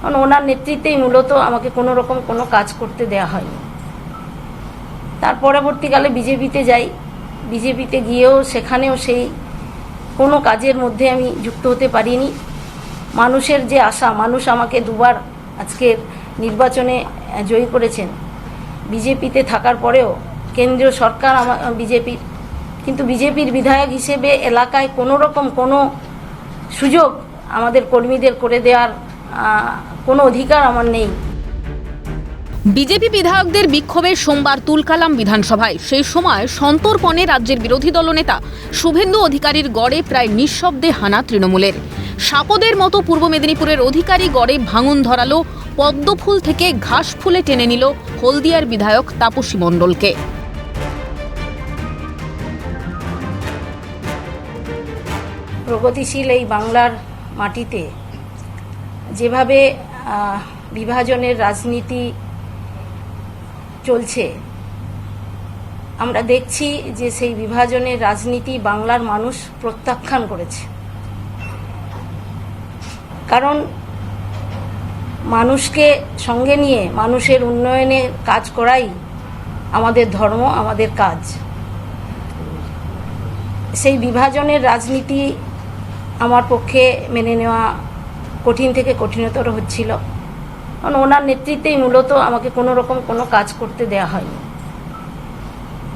কারণ ওনার নেতৃত্বেই মূলত আমাকে কোনো রকম কোনো কাজ করতে দেয়া হয়নি। তার পরবর্তীকালে বিজেপিতে যাই। বিজেপিতে গিয়েও সেখানেও সেই কোনো কাজের মধ্যে আমি যুক্ত হতে পারিনি। মানুষের যে আশা, মানুষ আমাকে দুবার আজকের নির্বাচনে জয়ী করেছেন। বিজেপিতে থাকার পরেও কেন্দ্রীয় সরকার আমার বিজেপির, কিন্তু বিজেপির বিধায়ক হিসেবে এলাকায় কোনো রকম কোনো সুযোগ আমাদের কর্মীদের করে দেওয়ার কোনো অধিকার আমার নেই। বিজেপি বিধায়কদের বিক্ষোভে সোমবার তুলকালাম বিধানসভায়। সেই সময় সন্তর্পণে রাজ্যের বিরোধী দলনেতা শুভেন্দু অধিকারীর গড়ে প্রায় নিঃশব্দে হানা তৃণমূলের। সাপদের মতো পূর্ব মেদিনীপুরের অধিকারী গড়ে ভাঙন ধরালো পদ্মফুল থেকে ঘাস ফুলে টেনে নিল হলদিয়ার বিধায়ক তাপসী মণ্ডলকে। প্রগতিশীল এই বাংলার মাটিতে যেভাবে বিভাজনের রাজনীতি চলছে, আমরা দেখছি যে সেই বিভাজনের রাজনীতি বাংলার মানুষ প্রত্যাখ্যান করেছে। কারণ মানুষকে সঙ্গে নিয়ে, মানুষের উন্নয়নে কাজ করাই আমাদের ধর্ম, আমাদের কাজ। সেই বিভাজনের রাজনীতি আমার পক্ষে মেনে নেওয়া কঠিন থেকে কঠিনতর হচ্ছিল। কারণ ওনার নেতৃত্বেই মূলত আমাকে কোনো রকম কোনো কাজ করতে দেয়া হয়নি।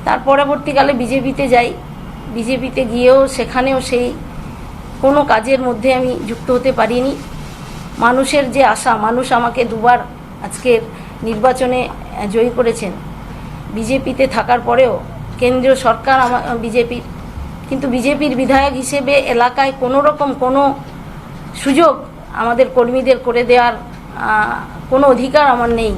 তার পরবর্তীকালে বিজেপিতে যাই। বিজেপিতে গিয়েও সেখানেও সেই কোনো কাজের মধ্যে আমি যুক্ত হতে পারিনি। মানুষের যে আশা, মানুষ আমাকে দুবার আজকের নির্বাচনে জয়ী করেছেন। বিজেপিতে থাকার পরেও কেন্দ্রীয় সরকার আমার বিজেপির, কিন্তু বিজেপির বিধায়ক হিসেবে এলাকায় কোনো রকম কোনো সুযোগ আমাদের কর্মীদের করে দেওয়ার কোনো অধিকার আমার নেই।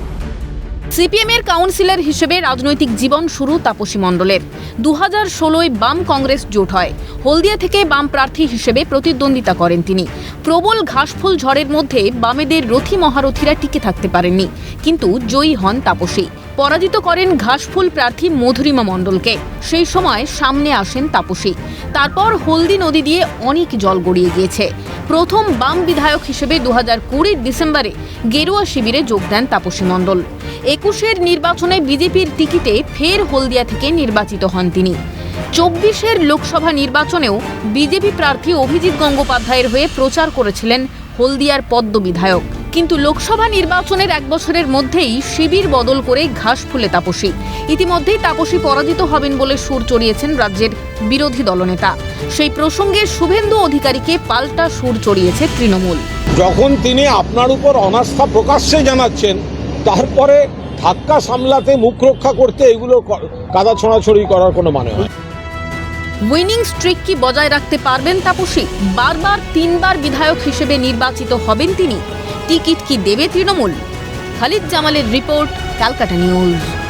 সিপিএম এর কাউন্সিলর হিসেবে রাজনৈতিক জীবন শুরু তাপসী মণ্ডলের। দু হাজার ষোলোয় বাম কংগ্রেস জোট হয়। হলদিয়া থেকে বাম প্রার্থী হিসেবে প্রতিদ্বন্দ্বিতা করেন তিনি। প্রবল ঘাসফুল ঝড়ের মধ্যে বামেদের রথী মহারথীরা টিকে থাকতে পারেননি, কিন্তু জয়ী হন তাপসী। পরাজিত করেন ঘাসফুল প্রার্থী মধুরিমা মণ্ডলকে। সেই সময় সামনে আসেন তাপসী। তারপর হলদি নদী দিয়ে অনেক জল গড়িয়ে গিয়েছে। প্রথম বাম বিধায়ক হিসেবে দু হাজার কুড়ির ডিসেম্বরে গেরুয়া শিবিরে যোগ দেন তাপসী মণ্ডল। একুশের নির্বাচনে বিজেপির টিকিটে ফের হলদিয়া থেকে নির্বাচিত হন তিনি। চব্বিশের লোকসভা নির্বাচনেও বিজেপি প্রার্থী অভিজিৎ গঙ্গোপাধ্যায়ের হয়ে প্রচার করেছিলেন হলদিয়ার পদ্ম বিধায়ক। কিন্তু লোকসভা নির্বাচনের এক বছরের মধ্যেই শিবির বদল করে ঘাস ফুলে তাপসী। ইতিমধ্যেই তাপসী পরাজিত হবেন বলে সুর চড়িয়েছেন রাজ্যের বিরোধী দলনেতা। সেই প্রসঙ্গে শুভেন্দু অধিকারীকে পাল্টা সুর চড়িয়েছে তৃণমূল। যখন তিনি আপনার উপর অনাস্থা প্রকাশ্যে জানাচ্ছেন তারপরে ধাক্কা সামলাতে মুখ রক্ষা করতে এগুলো কাদা ছোঁড়াছড়ি করার কোনো মানে হয় উইনিং স্ট্রিক কি বজায় রাখতে পারবেন তাপসী? বারবার তিনবার বিধায়ক হিসেবে নির্বাচিত হবেন তিনি। টিকিট কি দেবে তৃণমূল? খালিদ জামালের রিপোর্ট ক্যালকাটা নিউজ।